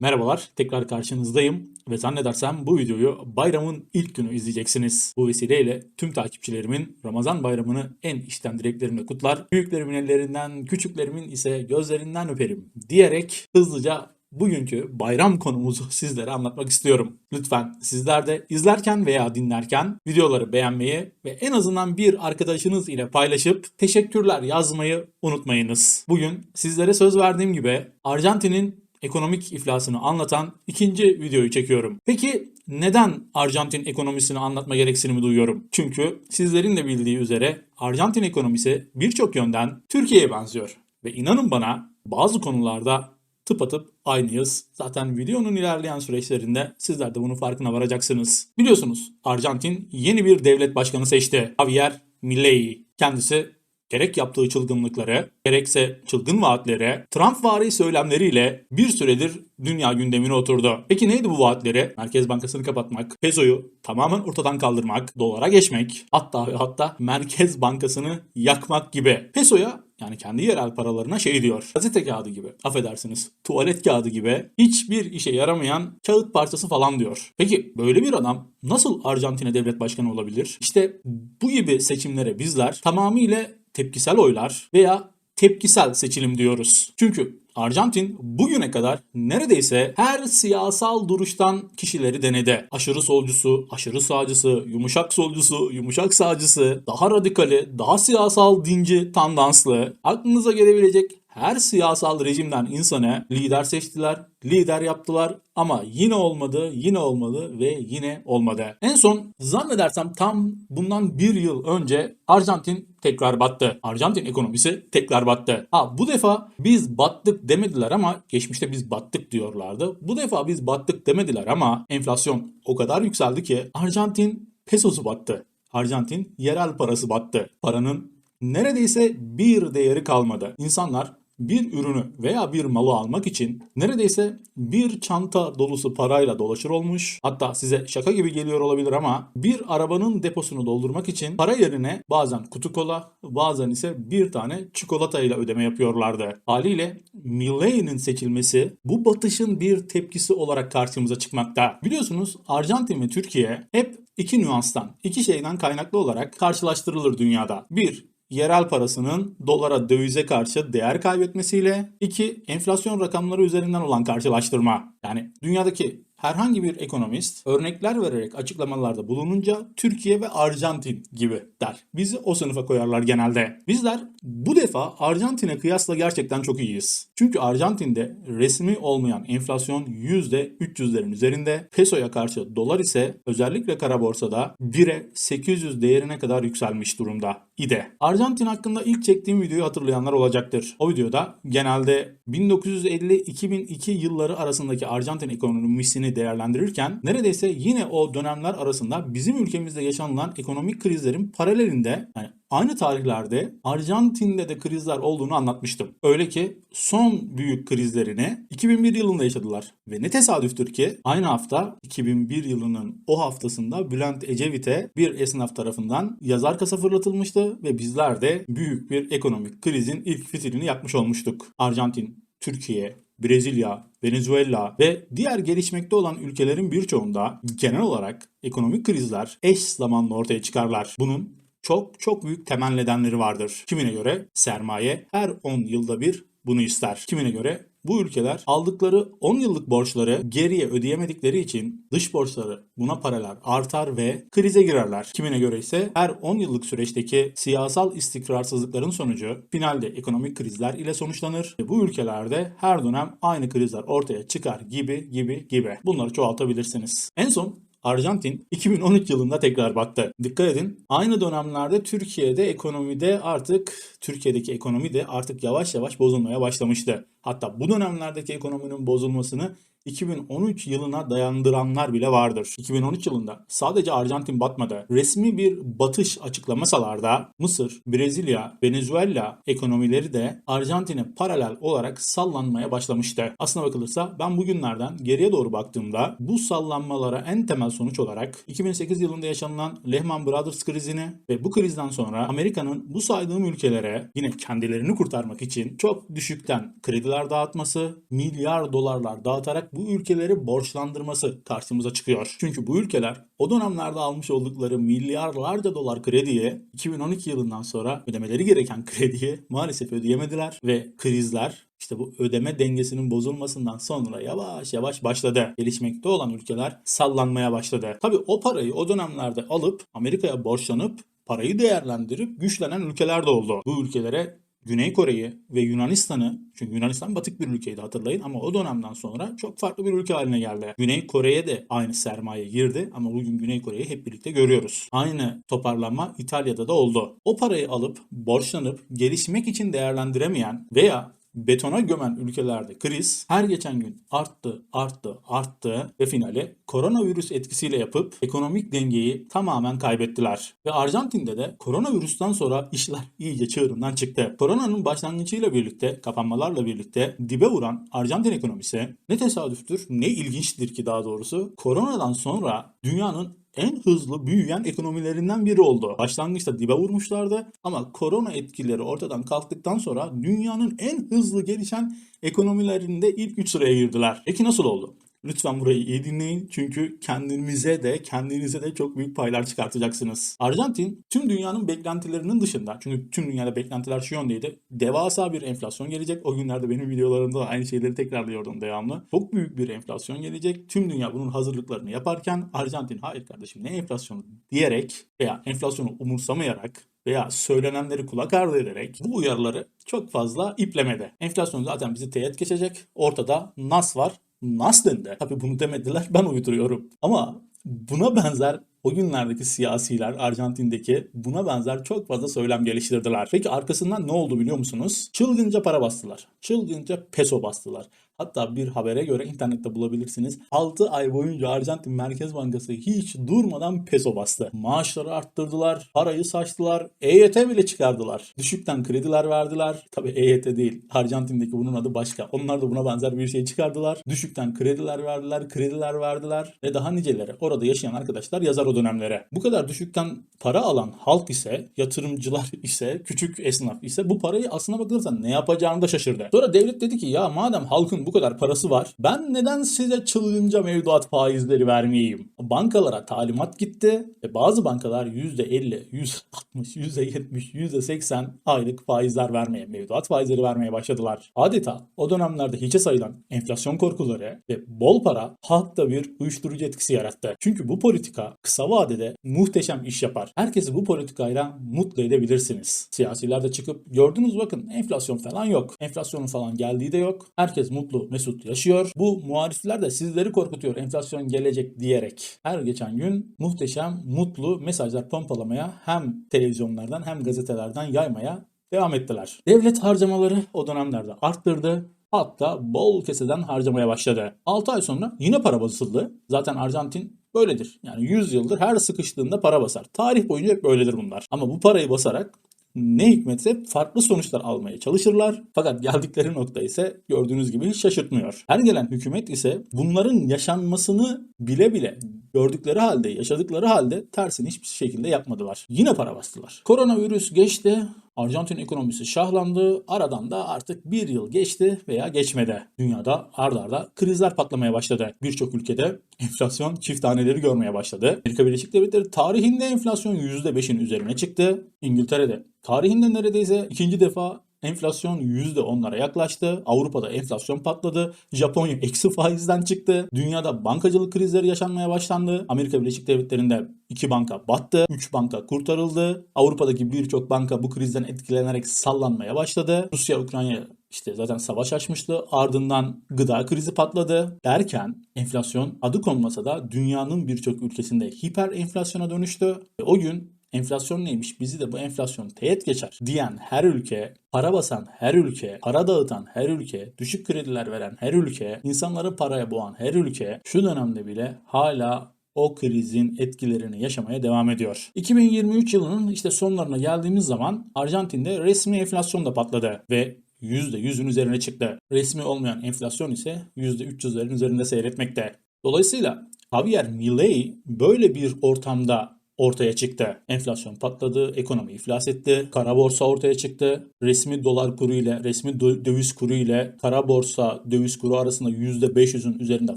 Merhabalar, tekrar karşınızdayım ve zannedersem bu videoyu bayramın ilk günü izleyeceksiniz. Bu vesileyle tüm takipçilerimin Ramazan bayramını en içten dileklerimle kutlar. Büyüklerimin ellerinden, küçüklerimin ise gözlerinden öperim diyerek hızlıca bugünkü bayram konumuzu sizlere anlatmak istiyorum. Lütfen sizler de izlerken veya dinlerken videoları beğenmeyi ve en azından bir arkadaşınız ile paylaşıp teşekkürler yazmayı unutmayınız. Bugün sizlere söz verdiğim gibi Arjantin'in ekonomik iflasını anlatan ikinci videoyu çekiyorum. Peki neden Arjantin ekonomisini anlatma gereksinimi duyuyorum? Çünkü sizlerin de bildiği üzere Arjantin ekonomisi birçok yönden Türkiye'ye benziyor. Ve inanın bana bazı konularda tıpatıp aynıyız. Zaten videonun ilerleyen süreçlerinde sizler de bunun farkına varacaksınız. Biliyorsunuz Arjantin yeni bir devlet başkanı seçti. Javier Milei. Kendisi gerek yaptığı çılgınlıkları, gerekse çılgın vaatlere, Trump vari söylemleriyle bir süredir dünya gündemine oturdu. Peki neydi bu vaatleri? Merkez Bankası'nı kapatmak, pesoyu tamamen ortadan kaldırmak, dolara geçmek, hatta ve hatta Merkez Bankası'nı yakmak gibi. Pesoya yani kendi yerel paralarına şey diyor. Gazete kağıdı gibi. Affedersiniz. Tuvalet kağıdı gibi. Hiçbir işe yaramayan kağıt parçası falan diyor. Peki böyle bir adam nasıl Arjantin'e devlet başkanı olabilir? İşte bu gibi seçimlere bizler tamamıyla tepkisel oylar veya tepkisel seçilim diyoruz. Çünkü Arjantin bugüne kadar neredeyse her siyasal duruştan kişileri denedi. Aşırı solcusu, aşırı sağcısı, yumuşak solcusu, yumuşak sağcısı, daha radikali, daha siyasal dinci tandanslı, aklınıza gelebilecek her siyasal rejimden insanı lider seçtiler, lider yaptılar ama yine olmadı, yine olmadı ve yine olmadı. En son zannedersem tam bundan bir yıl önce Arjantin tekrar battı. Arjantin ekonomisi tekrar battı. Ha bu defa biz battık demediler ama geçmişte biz battık diyorlardı. Bu defa biz battık demediler ama enflasyon o kadar yükseldi ki Arjantin pesosu battı. Arjantin yerel parası battı. Paranın neredeyse bir değeri kalmadı. İnsanlar bir ürünü veya bir malı almak için neredeyse bir çanta dolusu parayla dolaşır olmuş. Hatta size şaka gibi geliyor olabilir ama bir arabanın deposunu doldurmak için para yerine bazen kutu kola, bazen ise bir tane çikolata ile ödeme yapıyorlardı. Haliyle Millei'nin seçilmesi bu batışın bir tepkisi olarak karşımıza çıkmakta. Biliyorsunuz Arjantin ve Türkiye hep iki nüanstan, iki şeyden kaynaklı olarak karşılaştırılır dünyada. Bir, yerel parasının dolara dövize karşı değer kaybetmesiyle iki enflasyon rakamları üzerinden olan karşılaştırma. Yani dünyadaki herhangi bir ekonomist örnekler vererek açıklamalarda bulununca Türkiye ve Arjantin gibi der. Bizi o sınıfa koyarlar genelde. Bizler bu defa Arjantin'e kıyasla gerçekten çok iyiyiz. Çünkü Arjantin'de resmi olmayan enflasyon %300'lerin üzerinde. Pesoya karşı dolar ise özellikle kara borsada 1'e 800 değerine kadar yükselmiş durumda idi. Arjantin hakkında ilk çektiğim videoyu hatırlayanlar olacaktır. O videoda genelde 1950-2002 yılları arasındaki Arjantin ekonomisini değerlendirirken neredeyse yine o dönemler arasında bizim ülkemizde yaşanılan ekonomik krizlerin paralelinde yani aynı tarihlerde Arjantin'de de krizler olduğunu anlatmıştım. Öyle ki son büyük krizlerini 2001 yılında yaşadılar. Ve ne tesadüftür ki aynı hafta 2001 yılının o haftasında Bülent Ecevit'e bir esnaf tarafından yazar kasa fırlatılmıştı ve bizler de büyük bir ekonomik krizin ilk fitilini yakmış olmuştuk. Arjantin, Türkiye, Brezilya, Venezuela ve diğer gelişmekte olan ülkelerin birçoğunda genel olarak ekonomik krizler eş zamanlı ortaya çıkarlar. Bunun çok çok büyük temel nedenleri vardır. Kimine göre sermaye her 10 yılda bir bunu ister. Kimine göre bu ülkeler aldıkları 10 yıllık borçları geriye ödeyemedikleri için dış borçları buna paralel artar ve krize girerler. Kimine göre ise her 10 yıllık süreçteki siyasal istikrarsızlıkların sonucu finalde ekonomik krizler ile sonuçlanır ve bu ülkelerde her dönem aynı krizler ortaya çıkar gibi gibi gibi. Bunları çoğaltabilirsiniz. En son Arjantin 2013 yılında tekrar battı. Dikkat edin aynı dönemlerde Türkiye'de ekonomide artık Türkiye'deki ekonomi de artık yavaş yavaş bozulmaya başlamıştı. Hatta bu dönemlerdeki ekonominin bozulmasını 2013 yılına dayandıranlar bile vardır. 2013 yılında sadece Arjantin batmadı. Resmi bir batış açıklamasalar da Mısır, Brezilya, Venezuela ekonomileri de Arjantin'e paralel olarak sallanmaya başlamıştı. Aslına bakılırsa ben bugünlerden geriye doğru baktığımda bu sallanmalara en temel sonuç olarak 2008 yılında yaşanılan Lehman Brothers krizini ve bu krizden sonra Amerika'nın bu saydığım ülkelere yine kendilerini kurtarmak için çok düşükten krediler dağıtması, milyar dolarlar dağıtarak bu ülkeleri borçlandırması karşımıza çıkıyor. Çünkü bu ülkeler o dönemlerde almış oldukları milyarlarca dolar krediye 2012 yılından sonra ödemeleri gereken krediye maalesef ödeyemediler ve krizler işte bu ödeme dengesinin bozulmasından sonra yavaş yavaş başladı. Gelişmekte olan ülkeler sallanmaya başladı. Tabii o parayı o dönemlerde alıp Amerika'ya borçlanıp parayı değerlendirip güçlenen ülkeler de oldu. Bu ülkelere Güney Kore'yi ve Yunanistan'ı çünkü Yunanistan batık bir ülkeydi hatırlayın ama o dönemden sonra çok farklı bir ülke haline geldi. Güney Kore'ye de aynı sermaye girdi ama bugün Güney Kore'yi hep birlikte görüyoruz. Aynı toparlanma İtalya'da da oldu. O parayı alıp borçlanıp gelişmek için değerlendiremeyen veya betona gömen ülkelerde kriz her geçen gün arttı, arttı, arttı ve finali koronavirüs etkisiyle yapıp ekonomik dengeyi tamamen kaybettiler. Ve Arjantin'de de koronavirüsten sonra işler iyice çığırından çıktı. Koronanın başlangıcıyla birlikte, kapanmalarla birlikte dibe vuran Arjantin ekonomisi ne tesadüftür ne ilginçtir ki daha doğrusu koronadan sonra dünyanın en hızlı büyüyen ekonomilerinden biri oldu. Başlangıçta dibe vurmuşlardı ama korona etkileri ortadan kalktıktan sonra dünyanın en hızlı gelişen ekonomilerinde ilk 3 sıraya girdiler. Peki nasıl oldu? Lütfen burayı iyi dinleyin çünkü kendinize de kendinize de çok büyük paylar çıkartacaksınız. Arjantin tüm dünyanın beklentilerinin dışında çünkü tüm dünyada beklentiler şu yöndeydi. Devasa bir enflasyon gelecek. O günlerde benim videolarımda da aynı şeyleri tekrarlıyordum devamlı. Çok büyük bir enflasyon gelecek. Tüm dünya bunun hazırlıklarını yaparken Arjantin hayır kardeşim ne enflasyonu diyerek veya enflasyonu umursamayarak veya söylenenleri kulak ardı ederek bu uyarıları çok fazla iplemedi. Enflasyon zaten bizi teğet geçecek. Ortada NAS var. NAS dendi. Tabii bunu demediler ben uyduruyorum. Ama buna benzer o günlerdeki siyasiler Arjantin'deki buna benzer çok fazla söylem geliştirdiler. Peki arkasından ne oldu biliyor musunuz? Çılgınca para bastılar. Çılgınca peso bastılar. Hatta bir habere göre internette bulabilirsiniz. 6 ay boyunca Arjantin Merkez Bankası hiç durmadan peso bastı. Maaşları arttırdılar, parayı saçtılar, EYT bile çıkardılar. Düşükten krediler verdiler. Tabii EYT değil. Arjantin'deki bunun adı başka. Onlar da buna benzer bir şey çıkardılar. Düşükten krediler verdiler, krediler verdiler ve daha niceleri. Orada yaşayan arkadaşlar yazar o dönemlere. Bu kadar düşükten para alan halk ise, yatırımcılar ise, küçük esnaf ise bu parayı aslına bakılırsa ne yapacağını da şaşırdı. Sonra devlet dedi ki ya madem halkın bu kadar parası var ben neden size çılgınca mevduat faizleri vermeyeyim? Bankalara talimat gitti ve bazı bankalar %50, %60, %70, %80 aylık faizler vermeye, mevduat faizleri vermeye başladılar. Adeta o dönemlerde hiçe sayılan enflasyon korkuları ve bol para halkta bir uyuşturucu etkisi yarattı. Çünkü bu politika kısa vadede muhteşem iş yapar. Herkesi bu politikayla mutlu edebilirsiniz. Siyasiler de çıkıp gördünüz bakın enflasyon falan yok. Enflasyonun falan geldiği de yok. Herkes mutlu, mesut yaşıyor. Bu muhalifler de sizleri korkutuyor enflasyon gelecek diyerek. Her geçen gün muhteşem, mutlu mesajlar pompalamaya hem televizyonlardan hem gazetelerden yaymaya devam ettiler. Devlet harcamaları o dönemlerde arttırdı. Hatta bol keseden harcamaya başladı. 6 ay sonra yine para basıldı. Zaten Arjantin böyledir. Yani 100 yıldır her sıkıştığında para basar. Tarih boyunca hep böyledir bunlar. Ama bu parayı basarak ne hikmetse farklı sonuçlar almaya çalışırlar. Fakat geldikleri nokta ise gördüğünüz gibi şaşırtmıyor. Her gelen hükümet ise bunların yaşanmasını bile bile gördükleri halde, yaşadıkları halde tersini hiçbir şekilde yapmadılar. Yine para bastılar. Koronavirüs geçti. Arjantin ekonomisi şahlandı. Aradan da artık bir yıl geçti veya geçmedi. Dünyada ardarda arda krizler patlamaya başladı. Birçok ülkede enflasyon çift taneleri görmeye başladı. Amerika Birleşik Devletleri tarihinde enflasyon %5'in üzerine çıktı. İngiltere'de tarihinde neredeyse ikinci defa Enflasyon %10'lara yaklaştı. Avrupa'da enflasyon patladı. Japonya eksi faizden çıktı. Dünyada bankacılık krizleri yaşanmaya başlandı. Amerika Birleşik Devletleri'nde iki banka battı. Üç banka kurtarıldı. Avrupa'daki birçok banka bu krizden etkilenerek sallanmaya başladı. Rusya, Ukrayna işte zaten savaş açmıştı. Ardından gıda krizi patladı derken enflasyon adı konmasa da dünyanın birçok ülkesinde hiper enflasyona dönüştü. Ve o gün enflasyon neymiş bizi de bu enflasyon teğet geçer diyen her ülke, para basan her ülke, para dağıtan her ülke, düşük krediler veren her ülke, insanları paraya boğan her ülke şu dönemde bile hala o krizin etkilerini yaşamaya devam ediyor. 2023 yılının işte sonlarına geldiğimiz zaman Arjantin'de resmi enflasyon da patladı ve %100'ün üzerine çıktı. Resmi olmayan enflasyon ise %300'lerin üzerinde seyretmekte. Dolayısıyla Javier Milei böyle bir ortamda ortaya çıktı. Enflasyon patladı, ekonomi iflas etti, kara borsa ortaya çıktı. Resmi dolar kuru ile resmi dö- döviz kuru ile kara borsa döviz kuru arasında %500'ün üzerinde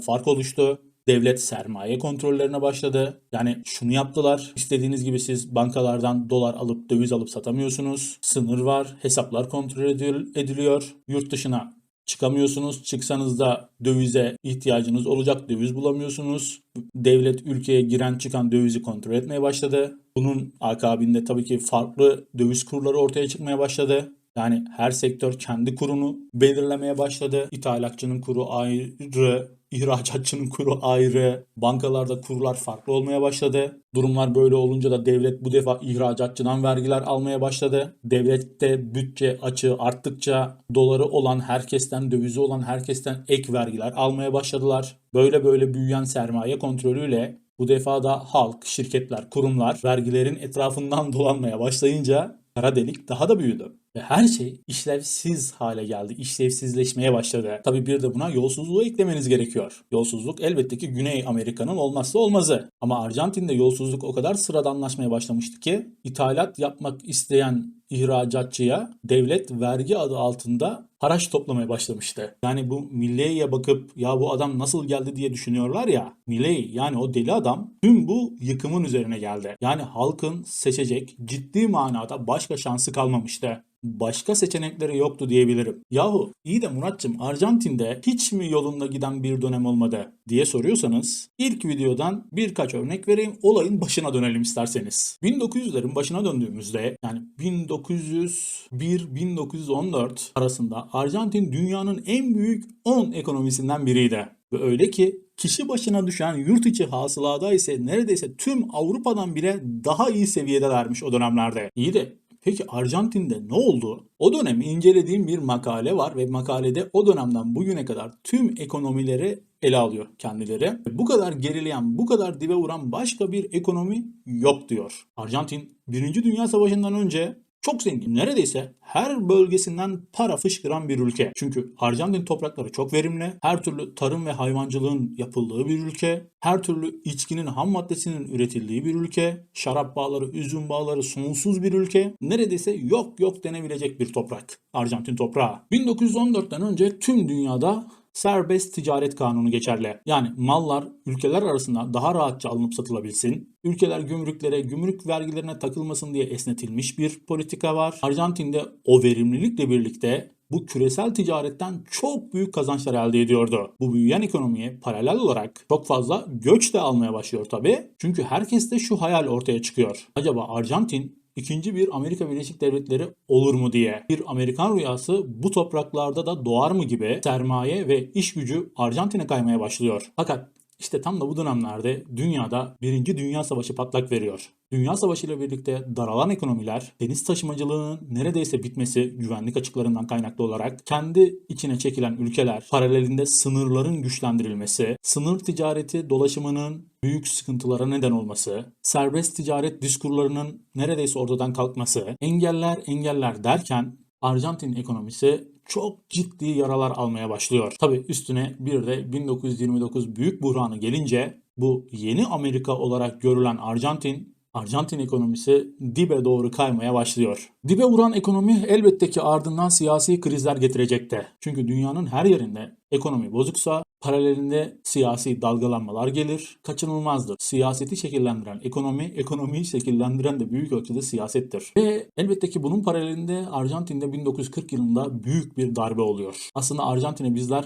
fark oluştu. Devlet sermaye kontrollerine başladı. Yani şunu yaptılar. İstediğiniz gibi siz bankalardan dolar alıp döviz alıp satamıyorsunuz. Sınır var. Hesaplar kontrol edil- ediliyor. Yurt dışına çıkamıyorsunuz. Çıksanız da dövize ihtiyacınız olacak. Döviz bulamıyorsunuz. Devlet ülkeye giren çıkan dövizi kontrol etmeye başladı. Bunun akabinde tabii ki farklı döviz kurları ortaya çıkmaya başladı. Yani her sektör kendi kurunu belirlemeye başladı. İthalatçının kuru ayrı, ihracatçının kuru ayrı. Bankalarda kurlar farklı olmaya başladı. Durumlar böyle olunca da devlet bu defa ihracatçıdan vergiler almaya başladı. Devlette bütçe açığı arttıkça doları olan herkesten, dövizi olan herkesten ek vergiler almaya başladılar. Böyle böyle büyüyen sermaye kontrolüyle bu defa da halk, şirketler, kurumlar vergilerin etrafından dolanmaya başlayınca kara delik daha da büyüdü. Ve her şey işlevsiz hale geldi. İşlevsizleşmeye başladı. Tabii bir de buna yolsuzluğu eklemeniz gerekiyor. Yolsuzluk elbette ki Güney Amerika'nın olmazsa olmazı. Ama Arjantin'de yolsuzluk o kadar sıradanlaşmaya başlamıştı ki ithalat yapmak isteyen ihracatçıya devlet vergi adı altında haraç toplamaya başlamıştı. Yani bu Milley'e bakıp ya bu adam nasıl geldi diye düşünüyorlar ya. Milley yani o deli adam tüm bu yıkımın üzerine geldi. Yani halkın seçecek ciddi manada başka şansı kalmamıştı başka seçenekleri yoktu diyebilirim. Yahu iyi de Muratçım Arjantin'de hiç mi yolunda giden bir dönem olmadı diye soruyorsanız ilk videodan birkaç örnek vereyim olayın başına dönelim isterseniz. 1900'lerin başına döndüğümüzde yani 1901-1914 arasında Arjantin dünyanın en büyük 10 ekonomisinden biriydi. Ve öyle ki kişi başına düşen yurt içi hasılada ise neredeyse tüm Avrupa'dan bile daha iyi seviyede vermiş o dönemlerde. İyi de Peki Arjantin'de ne oldu? O dönemi incelediğim bir makale var ve makalede o dönemden bugüne kadar tüm ekonomileri ele alıyor kendileri. Bu kadar gerileyen, bu kadar dibe vuran başka bir ekonomi yok diyor. Arjantin 1. Dünya Savaşı'ndan önce çok zengin. Neredeyse her bölgesinden para fışkıran bir ülke. Çünkü Arjantin toprakları çok verimli. Her türlü tarım ve hayvancılığın yapıldığı bir ülke. Her türlü içkinin ham maddesinin üretildiği bir ülke. Şarap bağları, üzüm bağları sonsuz bir ülke. Neredeyse yok yok denebilecek bir toprak. Arjantin toprağı. 1914'ten önce tüm dünyada serbest ticaret kanunu geçerli. Yani mallar ülkeler arasında daha rahatça alınıp satılabilsin. Ülkeler gümrüklere, gümrük vergilerine takılmasın diye esnetilmiş bir politika var. Arjantin'de o verimlilikle birlikte bu küresel ticaretten çok büyük kazançlar elde ediyordu. Bu büyüyen ekonomiye paralel olarak çok fazla göç de almaya başlıyor tabii. Çünkü herkeste şu hayal ortaya çıkıyor. Acaba Arjantin ikinci bir Amerika Birleşik Devletleri olur mu diye. Bir Amerikan rüyası bu topraklarda da doğar mı gibi sermaye ve iş gücü Arjantin'e kaymaya başlıyor. Fakat işte tam da bu dönemlerde dünyada Birinci Dünya Savaşı patlak veriyor. Dünya Savaşı ile birlikte daralan ekonomiler, deniz taşımacılığının neredeyse bitmesi güvenlik açıklarından kaynaklı olarak kendi içine çekilen ülkeler, paralelinde sınırların güçlendirilmesi, sınır ticareti dolaşımının büyük sıkıntılara neden olması, serbest ticaret diskurlarının neredeyse ortadan kalkması, engeller engeller derken Arjantin ekonomisi çok ciddi yaralar almaya başlıyor. Tabi üstüne bir de 1929 büyük buhranı gelince bu yeni Amerika olarak görülen Arjantin Arjantin ekonomisi dibe doğru kaymaya başlıyor. Dibe vuran ekonomi elbette ki ardından siyasi krizler getirecekti. Çünkü dünyanın her yerinde ekonomi bozuksa paralelinde siyasi dalgalanmalar gelir. Kaçınılmazdır. Siyaseti şekillendiren ekonomi, ekonomiyi şekillendiren de büyük ölçüde siyasettir. Ve elbette ki bunun paralelinde Arjantin'de 1940 yılında büyük bir darbe oluyor. Aslında Arjantin'e bizler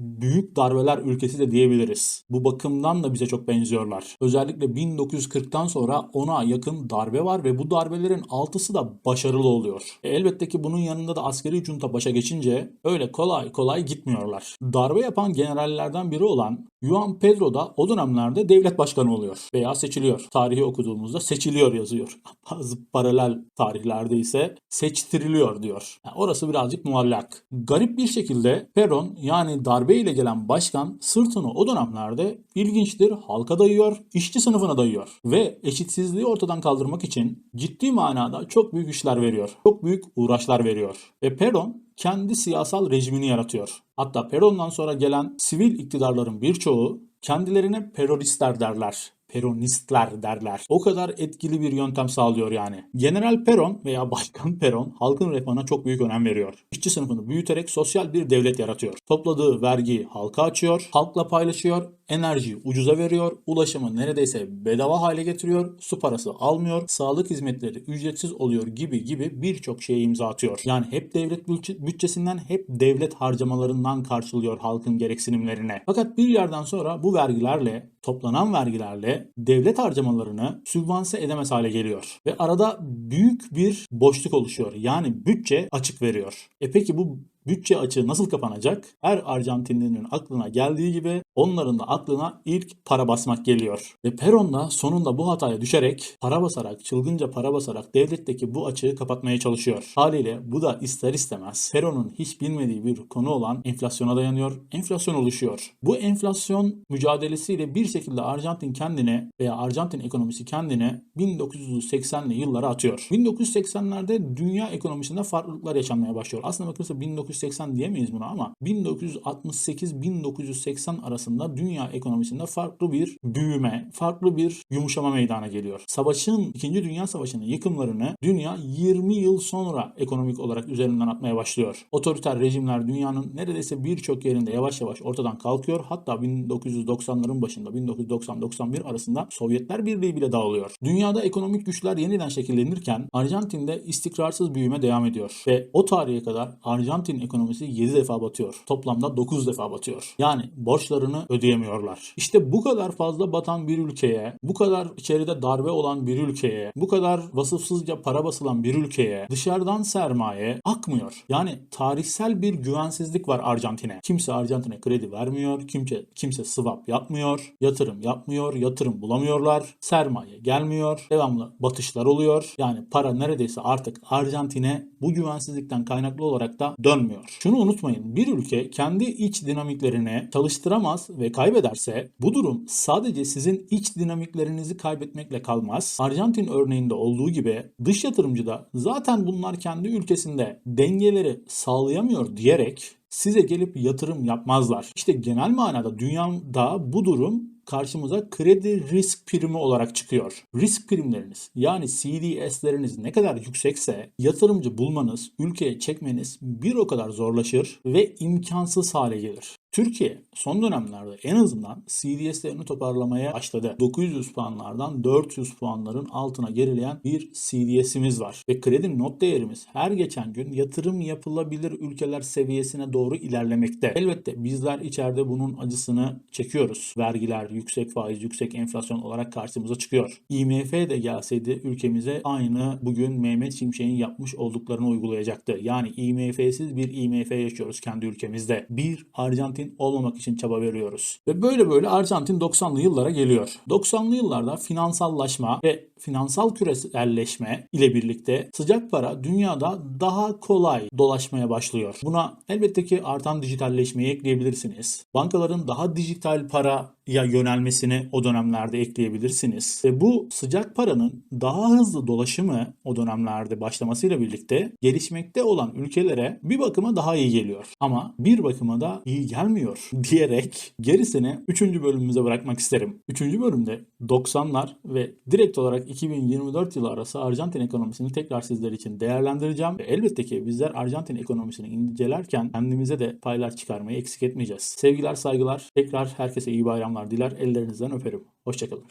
büyük darbeler ülkesi de diyebiliriz. Bu bakımdan da bize çok benziyorlar. Özellikle 1940'tan sonra ona yakın darbe var ve bu darbelerin altısı da başarılı oluyor. E elbette ki bunun yanında da askeri junta başa geçince öyle kolay kolay gitmiyorlar. Darbe yapan generallerden biri olan Juan Pedro da o dönemlerde devlet başkanı oluyor veya seçiliyor. Tarihi okuduğumuzda seçiliyor yazıyor. Bazı paralel tarihlerde ise seçtiriliyor diyor. Yani orası birazcık muallak. Garip bir şekilde Peron yani darbe ile gelen başkan sırtını o dönemlerde ilginçtir halka dayıyor, işçi sınıfına dayıyor ve eşitsizliği ortadan kaldırmak için ciddi manada çok büyük işler veriyor. Çok büyük uğraşlar veriyor. Ve Peron kendi siyasal rejimini yaratıyor. Hatta Peron'dan sonra gelen sivil iktidarların birçoğu kendilerine Peronistler derler. Peronistler derler. O kadar etkili bir yöntem sağlıyor yani. General Peron veya Başkan Peron halkın refahına çok büyük önem veriyor. İşçi sınıfını büyüterek sosyal bir devlet yaratıyor. Topladığı vergiyi halka açıyor, halkla paylaşıyor, enerjiyi ucuza veriyor, ulaşımı neredeyse bedava hale getiriyor, su parası almıyor, sağlık hizmetleri ücretsiz oluyor gibi gibi birçok şeye imza atıyor. Yani hep devlet bütçe- bütçesinden hep devlet harcamalarından karşılıyor halkın gereksinimlerine. Fakat bir yerden sonra bu vergilerle, toplanan vergilerle devlet harcamalarını sübvanse edemez hale geliyor. Ve arada büyük bir boşluk oluşuyor. Yani bütçe açık veriyor. E peki bu bütçe açığı nasıl kapanacak? Her Arjantinlinin aklına geldiği gibi onların da aklına ilk para basmak geliyor. Ve Peron da sonunda bu hataya düşerek para basarak, çılgınca para basarak devletteki bu açığı kapatmaya çalışıyor. Haliyle bu da ister istemez Peron'un hiç bilmediği bir konu olan enflasyona dayanıyor. Enflasyon oluşuyor. Bu enflasyon mücadelesiyle bir şekilde Arjantin kendine veya Arjantin ekonomisi kendine 1980'li yıllara atıyor. 1980'lerde dünya ekonomisinde farklılıklar yaşanmaya başlıyor. Aslında bakılırsa 1980 diyemeyiz buna ama 1968-1980 arasında dünya ekonomisinde farklı bir büyüme, farklı bir yumuşama meydana geliyor. Savaşın, 2. Dünya Savaşı'nın yıkımlarını dünya 20 yıl sonra ekonomik olarak üzerinden atmaya başlıyor. Otoriter rejimler dünyanın neredeyse birçok yerinde yavaş yavaş ortadan kalkıyor. Hatta 1990'ların başında 1990-91 arasında Sovyetler Birliği bile dağılıyor. Dünyada ekonomik güçler yeniden şekillenirken Arjantin'de istikrarsız büyüme devam ediyor. Ve o tarihe kadar Arjantin ekonomisi 7 defa batıyor. Toplamda 9 defa batıyor. Yani borçlarını ödeyemiyorlar. İşte bu kadar fazla batan bir ülkeye, bu kadar içeride darbe olan bir ülkeye, bu kadar vasıfsızca para basılan bir ülkeye dışarıdan sermaye akmıyor. Yani tarihsel bir güvensizlik var Arjantin'e. Kimse Arjantin'e kredi vermiyor, kimse kimse swap yapmıyor, yatırım yapmıyor, yatırım bulamıyorlar, sermaye gelmiyor, devamlı batışlar oluyor. Yani para neredeyse artık Arjantin'e bu güvensizlikten kaynaklı olarak da dönmüyor. Şunu unutmayın, bir ülke kendi iç dinamiklerini çalıştıramaz ve kaybederse bu durum sadece sizin iç dinamiklerinizi kaybetmekle kalmaz. Arjantin örneğinde olduğu gibi dış yatırımcı da zaten bunlar kendi ülkesinde dengeleri sağlayamıyor diyerek size gelip yatırım yapmazlar. İşte genel manada dünyada bu durum karşımıza kredi risk primi olarak çıkıyor. Risk primleriniz yani CDS'leriniz ne kadar yüksekse yatırımcı bulmanız, ülkeye çekmeniz bir o kadar zorlaşır ve imkansız hale gelir. Türkiye son dönemlerde en azından CDS'lerini toparlamaya başladı. 900 puanlardan 400 puanların altına gerileyen bir CDS'imiz var. Ve kredi not değerimiz her geçen gün yatırım yapılabilir ülkeler seviyesine doğru ilerlemekte. Elbette bizler içeride bunun acısını çekiyoruz. Vergiler, yüksek faiz, yüksek enflasyon olarak karşımıza çıkıyor. IMF de gelseydi ülkemize aynı bugün Mehmet Şimşek'in yapmış olduklarını uygulayacaktı. Yani IMF'siz bir IMF yaşıyoruz kendi ülkemizde. Bir Arjantin olmamak için çaba veriyoruz. Ve böyle böyle Arjantin 90'lı yıllara geliyor. 90'lı yıllarda finansallaşma ve finansal küreselleşme ile birlikte sıcak para dünyada daha kolay dolaşmaya başlıyor. Buna elbette ki artan dijitalleşmeyi ekleyebilirsiniz. Bankaların daha dijital paraya yönelmesini o dönemlerde ekleyebilirsiniz. Ve bu sıcak paranın daha hızlı dolaşımı o dönemlerde başlamasıyla birlikte gelişmekte olan ülkelere bir bakıma daha iyi geliyor. Ama bir bakıma da iyi gelmiyor diyerek gerisini 3. bölümümüze bırakmak isterim. 3. bölümde 90'lar ve direkt olarak 2024 yılı arası Arjantin ekonomisini tekrar sizler için değerlendireceğim. Ve elbette ki bizler Arjantin ekonomisini incelerken kendimize de paylar çıkarmayı eksik etmeyeceğiz. Sevgiler, saygılar. Tekrar herkese iyi bayramlar diler. Ellerinizden öperim. Hoşçakalın.